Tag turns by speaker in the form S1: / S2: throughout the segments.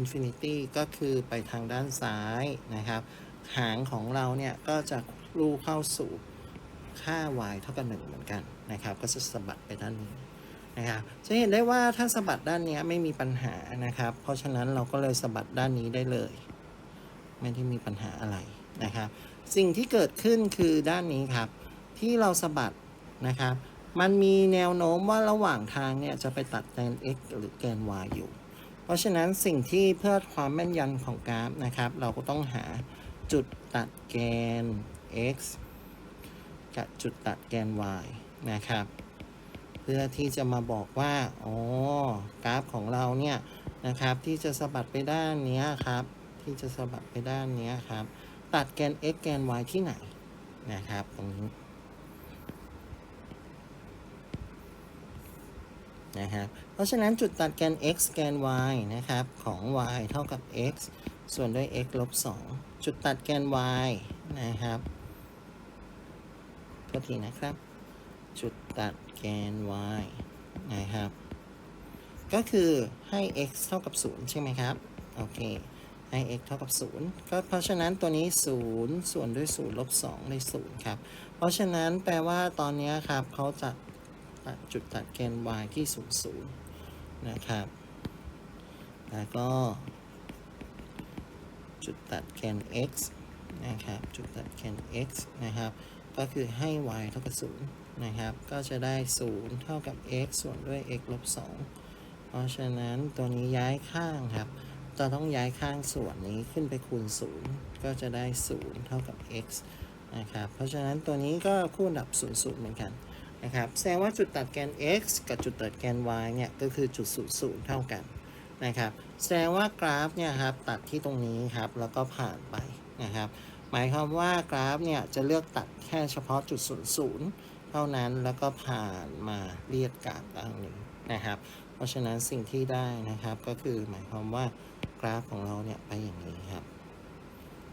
S1: Infinity ก็คือไปทางด้านซ้ายนะครับ หางของเราเนี่ยก็จะลูเข้าสู่ค่า y เท่ากับ1เหมือนกันนะครับ ก็จะสะบัดไปด้านนี้นะครับ จะเห็นได้ว่าถ้าสะบัดด้านนี้ไม่มีปัญหานะครับ เพราะฉะนั้นเราก็เลยสะบัดด้านนี้ได้เลย ไม่ได้มีปัญหาอะไรนะครับ สิ่งที่เกิดขึ้นคือด้านนี้ครับ ที่เราสะบัดนะครับ มันมีแนวโน้มว่าระหว่างทางเนี่ยจะไปตัดแกน x หรือแกน y อยู่ ราะฉะนั้นสิ่งที่เพื่อความแม่นยำของกราฟนะครับ เราก็ต้องหาจุดตัดแกน x กับจุดตัดแกน y นะครับ เพื่อที่จะมาบอกว่าอ๋อกราฟของเราเนี่ยนะครับที่จะสะบัดไปด้านนี้ครับ ที่จะสะบัดไปด้านนี้ครับ ตัดแกน x แกน y ที่ไหนนะครับตรงนี้ นะครับ เพราะฉะนั้นจุดตัดแกน x แกน y นะครับ ของ y เท่ากับ x ส่วนด้วย x ลบ 2 จุดตัดแกน y นะครับโทษทีนะครับ จุดตัดแกน y นะครับ ก็คือให้ x เท่ากับ 0 ใช่ไหมครับ โอเค ให้ x เท่ากับ 0 ก็เพราะฉะนั้นตัวนี้ 0 ส่วนด้วย 0 ลบ 2 ได้ 0 ครับ เพราะฉะนั้นแปลว่าตอนนี้ครับเขาจะ ตัดจุดตัดแกน y ที่ 0 0 นะครับ แล้วก็ จุดตัดแกน x นะครับ จุดตัดแกน x นะครับ ก็คือให้ y เท่ากับ 0 นะครับ ก็จะได้ 0 เท่ากับ x ส่วนด้วย x ลบ 2 เพราะฉะนั้นตัวนี้ย้ายข้างครับจะต้องย้ายข้างส่วนนี้ขึ้นไปคูณ 0 ก็จะได้ 0 เท่ากับ x นะครับ เพราะฉะนั้นตัวนี้ก็คูณดับ 0 0 เหมือนกัน นะครับแสดงว่าจุดตัดแกน x กับจุดตัดแกน y เนี่ยก็คือจุดศูนย์ศูนย์เท่ากันนะครับแสดงว่ากราฟเนี่ยครับตัดที่ตรงนี้ครับแล้วก็ผ่านไปนะครับหมายความว่ากราฟเนี่ยจะเลือกตัดแค่เฉพาะจุดศูนย์ศูนย์เท่านั้นแล้วก็ผ่านมาเรียดกราฟด้านนี้นะครับ เพราะฉะนั้นสิ่งที่ได้นะครับก็คือหมายความว่ากราฟของเราเนี่ยไปอย่างนี้ครับ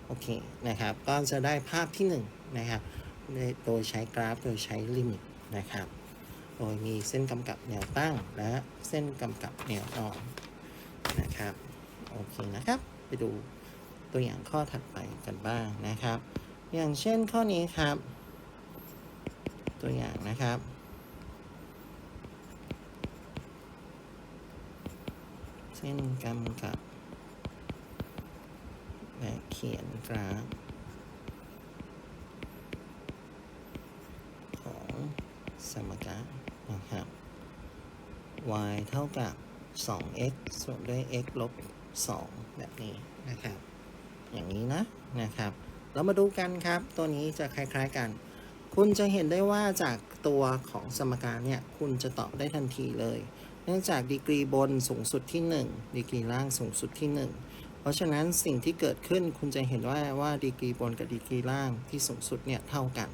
S1: โอเคนะครับก็จะได้ภาพที่หนึ่งนะครับโดยใช้กราฟโดยใช้ลิมิต นะครับ โดยมีเส้นกำกับแนวตั้งและเส้นกำกับแนวนอนนะครับ โอเคนะครับ ไปดูตัวอย่างข้อถัดไปกันบ้างนะครับ อย่างเช่นข้อนี้ครับ ตัวอย่างนะครับเส้นกำกับและเขียนกราฟ ของ สมการนะครับ y เท่ากับ 2x ส่วนด้วย x ลบ 2 แบบนี้นะครับ อย่างนี้นะนะครับ เรามาดูกันครับ ตัวนี้จะคล้าย ๆกัน คุณจะเห็นได้ว่าจากตัวของสมการเนี่ย คุณจะตอบได้ทันทีเลย เนื่องจากดีกรีบนสูงสุดที่ 1 ดีกรีล่างสูงสุดที่ 1 เพราะฉะนั้นสิ่งที่เกิดขึ้นคุณจะเห็นว่าว่าดีกรีบนกับดีกรีล่างที่สูงสุดเนี่ยเท่ากัน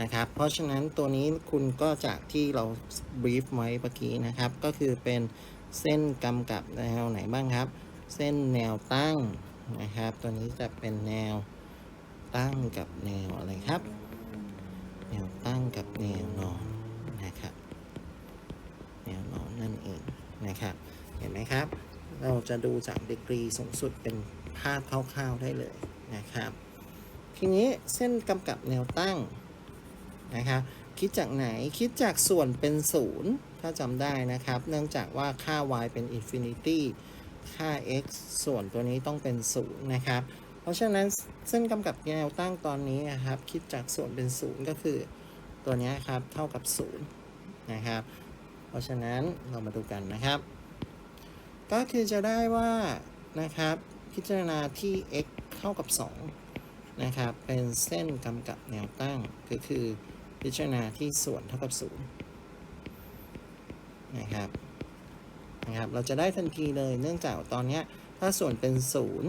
S1: นะครับ เพราะฉะนั้นตัวนี้คุณก็จากที่เราบรีฟไว้เมื่อกี้นะครับ ก็คือเป็นเส้นกำกับแนวไหนบ้างครับ เส้นแนวตั้งนะครับ ตัวนี้จะเป็นแนวตั้งกับแนวอะไรครับ แนวตั้งกับแนวนอนนะครับแนวนอนนั่นเองนะครับ เห็นไหมครับ เราจะดูจากดีกรีสูงสุดเป็นภาพคร่าวๆได้เลยนะครับ ทีนี้เส้นกำกับแนวตั้ง นะครับคิดจากไหนคิดจากส่วนเป็นศูนย์ถ้าจำได้นะครับ เนื่องจากว่าค่า y เป็น infinity ค่า x ส่วนตัวนี้ต้องเป็นศูนย์นะครับ เพราะฉะนั้นเส้นกำกับแนวตั้งตอนนี้นะครับ คิดจากส่วนเป็นศูนย์ก็คือตัวนี้ครับ เท่ากับศูนย์นะครับ เพราะฉะนั้นเรามาดูกันนะครับ ก็คือจะได้ว่านะครับพิจารณาที่ x เท่ากับ2นะครับเป็นเส้นกำกับแนวตั้งก็คือ พิจารณาที่ส่วนเท่ากับ0นะครับนะครับ เราจะได้ทันทีเลยเนื่องจากตอนนี้ถ้าส่วนเป็น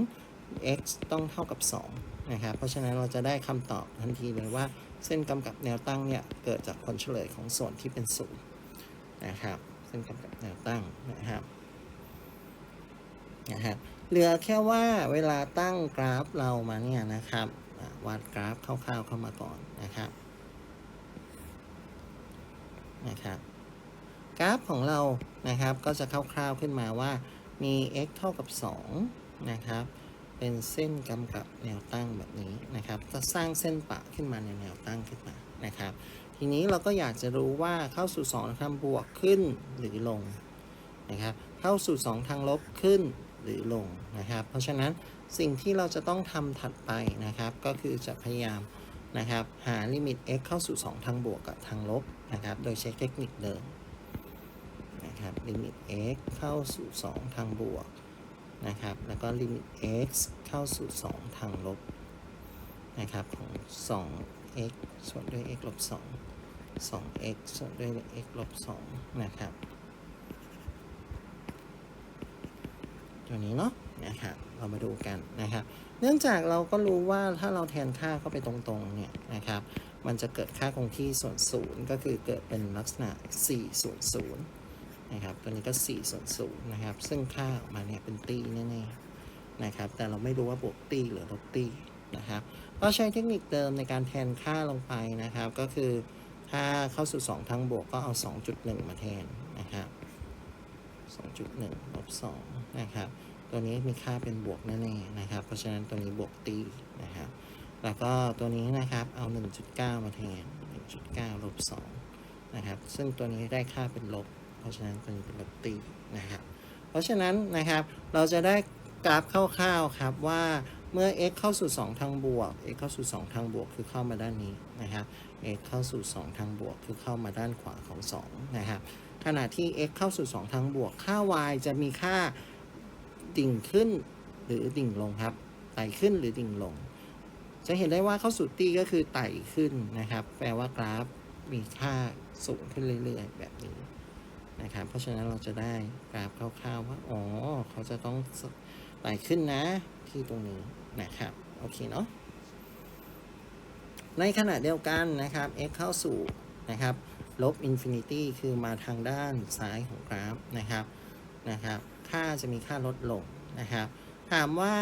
S1: 0 x ต้องเท่ากับ2นะครับ เพราะฉะนั้นเราจะได้คำตอบทันทีเลยว่าเส้นกำกับแนวตั้งเนี่ย เกิดจากผลเฉลยของส่วนที่เป็น 0 นะครับ เส้นกำกับแนวตั้งนะครับนะครับเหลือแค่ว่าเวลาตั้งกราฟเรามาเนี่ยนะครับวาดกราฟคร่าวๆเข้ามาก่อนนะครับ นะครับ กราฟของเรานะครับก็จะคร่าวๆขึ้นมาว่ามี x เท่ากับ 2 นะครับ เป็นเส้นกำกับแนวตั้งแบบนี้นะครับ จะสร้างเส้นปะขึ้นมาในแนวตั้งขึ้นมานะครับ ทีนี้เราก็อยากจะรู้ว่าเข้าสู่2ทางบวกขึ้นหรือลงนะครับ เข้าสู่ 2 ทางลบขึ้นหรือลงนะครับ เพราะฉะนั้นสิ่งที่เราจะต้องทำถัดไปนะครับ ก็คือจะพยายามนะครับ หาลิมิต x เข้าสู่ 2 ทางบวกกับทางลบ นะครับ โดยใช้เทคนิคเดิมนะครับลิมิต x เข้าสู่ 2 ทางบวกนะครับ แล้วก็ลิมิต x เข้าสู่ 2 ทางลบนะครับของ 2x ส่วนด้วย x ลบ 2 2x ส่วนด้วย x ลบ 2 นะครับ ตัวนี้เนาะนะครับเรามาดูกันนะครับ เนื่องจากเราก็รู้ว่าถ้าเราแทนค่าเข้าไปตรงๆเนี่ยนะครับ มันจะเกิดค่าคงที่ส่วนศูนย์ก็คือเกิดเป็นลักษณะ4ส่วนศูนย์นะครับตัวนี้ก็4ส่วนศูนย์นะครับ ซึ่งค่าออกมาเนี่ยเป็นตีแน่ๆนะครับ แต่เราไม่รู้ว่าบวกตีหรือลบตีนะครับ ก็ใช้เทคนิคเดิมในการแทนค่าลงไปนะครับ ก็คือถ้าเข้าสู่ 2 ทางบวกก็เอา 2.1 มาแทนนะครับ 2.1ลบ2นะครับ ตัวนี้มีค่าเป็นบวกแน่ๆนะครับ เพราะฉะนั้นตัวนี้บวกตีนะครับ แล้วก็ตัวนี้นะครับเอา 1.9 มาแทน 1.9 ลบ2นะครับ ซึ่งตัวนี้ได้ค่าเป็นลบ เพราะฉะนั้นตัวนี้เป็นลบตีนะครับ เพราะฉะนั้นนะครับเราจะได้กราฟคร่าวๆครับว่าเมื่อ x เข้าสู่ 2 ทางบวก x เข้าสู่ 2 ทางบวกคือเข้ามาด้านนี้นะครับ x เข้าสู่ 2 ทางบวกคือเข้ามาด้านขวาของ 2 นะครับ ขณะที่ x เข้าสู่ 2 ทางบวก ค่า y จะมีค่าดิ่งขึ้นหรือดิ่งลงครับไต่ขึ้นหรือดิ่งลง จะเห็นได้ว่าเข้าสู่ตีก็คือไต่ขึ้นนะครับ แปลว่ากราฟมีค่าสูงขึ้นเรื่อยๆ แบบนี้นะครับ เพราะฉะนั้นเราจะได้กราฟคร่าวๆว่า อ๋อ เขาจะต้องไต่ขึ้นนะที่ตรงนี้นะครับ โอเคเนาะ ในขณะเดียวกันนะครับ x เข้าสู่นะครับลบอินฟินิตี้คือมาทางด้านซ้ายของกราฟนะครับนะครับ ค่าจะมีค่าลดลงนะครับ ถามว่า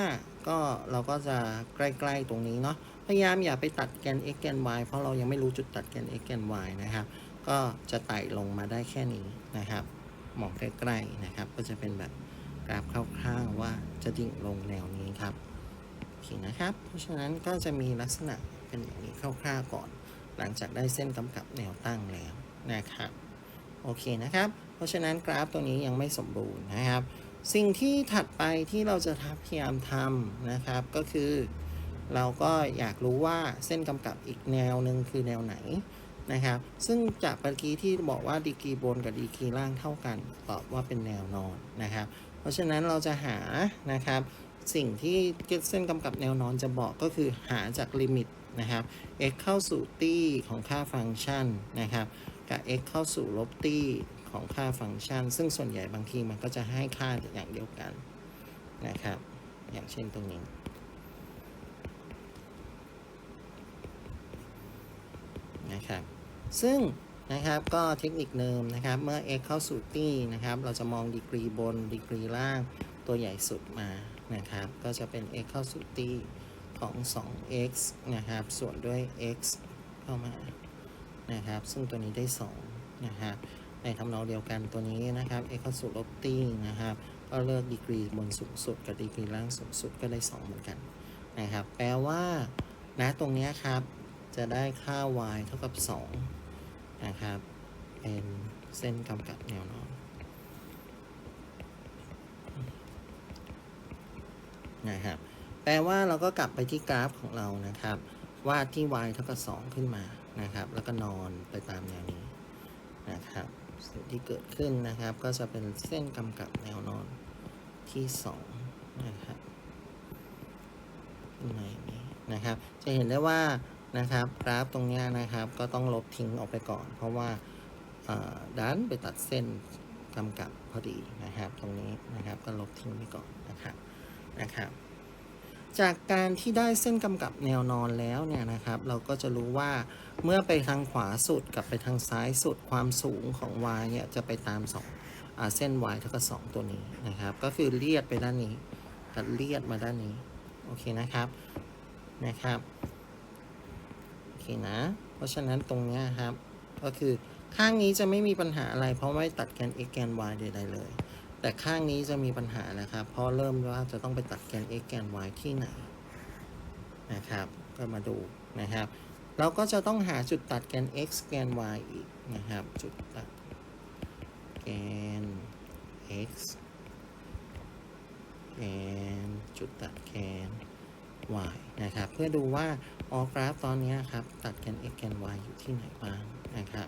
S1: ก็เราก็จะใกล้ๆตรงนี้เนาะพยายามอย่าไปตัดแกน x แกน y เพราะเรายังไม่รู้จุดตัดแกน x แกน y นะครับ ก็จะไต่ลงมาได้แค่นี้นะครับมองใกล้ๆนะครับ ก็จะเป็นแบบกราฟคร่าวๆว่าจะดิ่งลงแนวนี้ครับโอเคนะครับ เพราะฉะนั้นก็จะมีลักษณะเป็นอย่างนี้คร่าวๆก่อน หลังจากได้เส้นกำกับแนวตั้งแล้วนะครับโอเคนะครับ เพราะฉะนั้นกราฟตัวนี้ยังไม่สมบูรณ์นะครับ สิ่งที่ถัดไปที่เราจะพยายามทำนะครับก็คือเราก็อยากรู้ว่าเส้นกำกับอีกแนวหนึ่งคือแนวไหนนะครับ ซึ่งจากเมื่อกี้ที่บอกว่าดีกรีบนกับดีกรีล่างเท่ากัน ตอบว่าเป็นแนวนอนนะครับ เพราะฉะนั้นเราจะหานะครับ สิ่งที่เส้นกำกับแนวนอนจะบอกก็คือหาจากลิมิตนะครับ x เข้าสู่ตี้ของค่าฟังก์ชันนะครับ กับ x เข้าสู่ลบตี้ ของค่าฟังก์ชัน ซึ่งส่วนใหญ่บางทีมันก็จะให้ค่าอย่างเดียวกันนะครับ อย่างเช่นตรงนี้ นะครับ ซึ่งนะครับก็เทคนิคเดิมนะครับ เมื่อ x เข้าสู่ตี้นะครับ เราจะมองดีกรีบนดีกรีล่างตัวใหญ่สุดมานะครับ ก็จะเป็น x เข้าสู่ตี้ของ 2x นะครับ ส่วนด้วย x เข้ามานะครับ ซึ่งตัวนี้ได้ 2 นะครับ ในทำนองเดียวกันตัวนี้นะครับ x เข้าสู่ลบตี้นะครับ ก็เลือกดีกรีบนสูงสุดกับดีกรีล่างสูงสุดก็ได้ 2 เหมือนกันนะครับ แปลว่านะตรงนี้ครับ จะได้ค่า y เท่ากับ 2 นะครับ เป็นเส้นกำกับแนวนอนนะครับ แปลว่าเราก็กลับไปที่กราฟของเรานะครับ วาดที่ y เท่ากับ 2 ขึ้นมานะครับ แล้วก็นอนไปตามแนวนี้นะครับ สิ่งที่เกิดขึ้นนะครับ ก็จะเป็นเส้นกำกับแนวนอนที่ 2 นะครับขึ้นมาอย่างนี้นะครับ จะเห็นได้ว่านะครับกราฟตรงนี้นะครับ ก็ต้องลบทิ้งออกไปก่อน เพราะว่าดันไปตัดเส้นกำกับพอดีนะครับ ตรงนี้นะครับก็ลบทิ้งไปก่อนนะครับนะครับ จากการที่ได้เส้นกำกับแนวนอนแล้วเนี่ยนะครับ เราก็จะรู้ว่าเมื่อไปทางขวาสุดกับไปทางซ้ายสุดความสูงของ y เนี่ยจะไปตามสองเส้น y เท่ากับ2ตัวนี้นะครับ ก็คือเลียดไปด้านนี้กับเลียดมาด้านนี้ โอเคนะครับนะครับโอเคนะ เพราะฉะนั้นตรงเนี้ยครับ ก็คือข้างนี้จะไม่มีปัญหาอะไรเพราะไม่ตัดแกน x แกน y ใดๆเลย แต่ข้างนี้จะมีปัญหานะครับ เพราะเริ่มว่าจะต้องไปตัดแกน x แกน y ที่ไหนนะครับ ก็มาดูนะครับ เราก็จะต้องหาจุดตัดแกน x แกน y อีกนะครับ จุดตัดแกน x แกนจุดตัดแกน y นะครับ เพื่อดูว่าออกราฟตอนนี้ครับ ตัดแกน x แกน y อยู่ที่ไหนบ้างนะครับ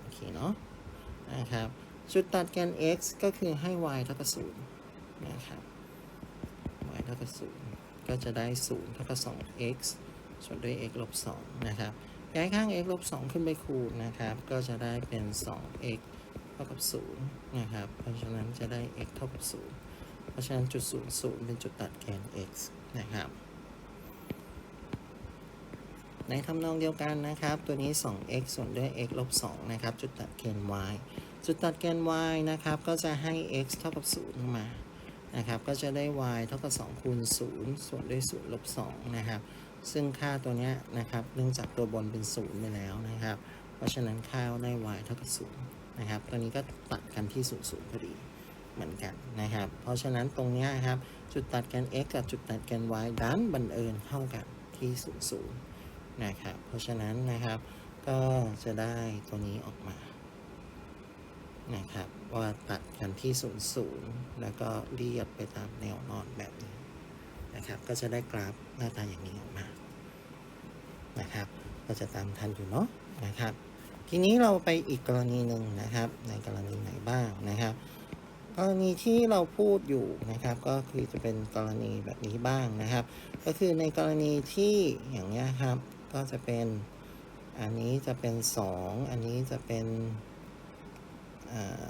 S1: โอเคเนาะนะครับ จุดตัดแกน x ก็คือให้ y เท่ากับ0นะครับ y เท่ากับ0ก็จะได้ 0 เท่ากับ 2x ส่วนด้วย x ลบ2นะครับย้ายข้าง x ลบ2ขึ้นไปคูณนะครับ ก็จะได้เป็น 2x เท่ากับ0นะครับ เพราะฉะนั้นจะได้ x เท่ากับ0เพราะฉะนั้นจุด 0 0 เป็นจุดตัดแกน x นะครับในทำนองเดียวกันนะครับ ตัวนี้ 2x ส่วนด้วย x ลบ2นะครับ จุดตัดแกน y จุดตัดแกน y นะครับ ก็จะให้ x เท่ากับ 0 มา นะครับ ก็จะได้ y เท่ากับ 2 คูณ 0 ส่วนด้วย 0 ลบ 2 นะครับ ซึ่งค่าตัวเนี้ยนะครับ เนื่องจากตัวบนเป็น 0 ไปแล้วนะครับ เพราะฉะนั้นค่าได้ y เท่ากับ 0 นะครับ ตัวนี้ก็ตัดกันที่ 0 0พอดี เหมือนกันนะครับ เพราะฉะนั้นตรงเนี้ยครับ จุดตัดแกน x กับจุดตัดแกน y ดันบังเอิญเท่ากันที่ 0 0 นะครับ เพราะฉะนั้นนะครับ ก็จะได้ตัวนี้ออกมา นะครับว่าตัดกันที่0ูนย์แล้วก็เรียบไปตามแนวนอนแบบนี้นะครับ ก็จะได้กราฟหน้าตาอย่างนี้ออกมานะครับ ก็จะตามทันอยู่เนาะนะครับ ทีนี้เราไปอีกกรณีหนึ่งนะครับ ในกรณีไหนบ้างนะครับกรณีที่เราพูดอยู่นะครับ ก็คือจะเป็นกรณีแบบนี้บ้างนะครับ ก็คือในกรณีที่อย่างนี้ยครับ ก็จะเป็นอันนี้จะเป็น 2 อันนี้จะเป็น อ่า